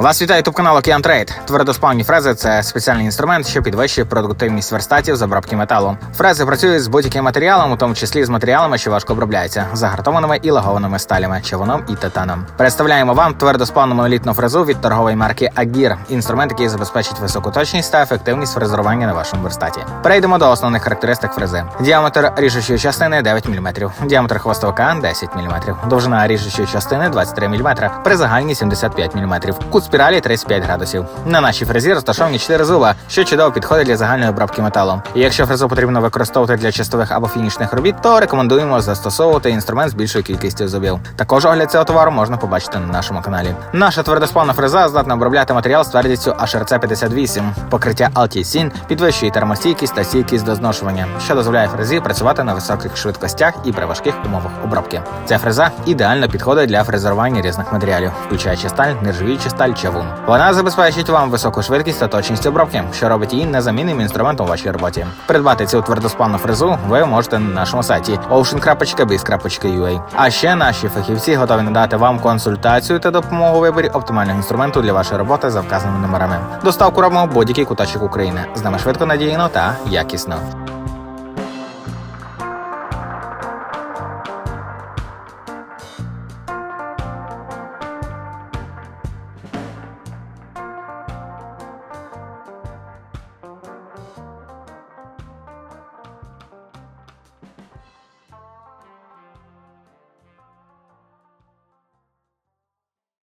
Вас вітає ютуб канал Океан Трейд. Твердоспальні фрези це спеціальний інструмент, що підвищує продуктивність верстатів з обробки металу. Фрези працюють з будь-яким матеріалом, у тому числі з матеріалами, що важко обробляються, загартованими і лагованими сталями, човуном і титаном. Представляємо вам твердоспальну монолітну фрезу від торгової марки Агір. Інструмент, який забезпечить високу точність та ефективність фрезерування на вашому верстаті. Перейдемо до основних характеристик фрези. Діаметр ріжучої частини 9 мм, діаметр хвостовика 10 мм, довжина ріжучої частини 23 мм, при загальній 75 мм, кут спіралі 35 градусів. На нашій фрезі розташовані 4 зуба, що чудово підходить для загальної обробки металу. І якщо фрезу потрібно використовувати для чистових або фінішних робіт, то рекомендуємо застосовувати інструмент з більшою кількістю зубів. Також огляд цього товару можна побачити на нашому каналі. Наша твердоспальна фреза здатна обробляти матеріал з твердістю HRC 58. Покриття Altis підвищує термостійкість та стійкість до зношування, що дозволяє фрезі працювати на високих швидкостях і при важких умовах обробки. Ця фреза ідеально підходить для фрезерування різних матеріалів, включаючи сталь, нержавіючу сталь, чавун. Вона забезпечить вам високу швидкість та точність обробки, що робить її незамінним інструментом у вашій роботі. Придбати цю твердоспальну фрезу ви можете на нашому сайті ocean.biz.ua. А ще наші фахівці готові надати вам консультацію та допомогу у виборі оптимального інструменту для вашої роботи за вказаними номерами. Доставку робимо будь-який куточок України. З нами швидко надійно та якісно.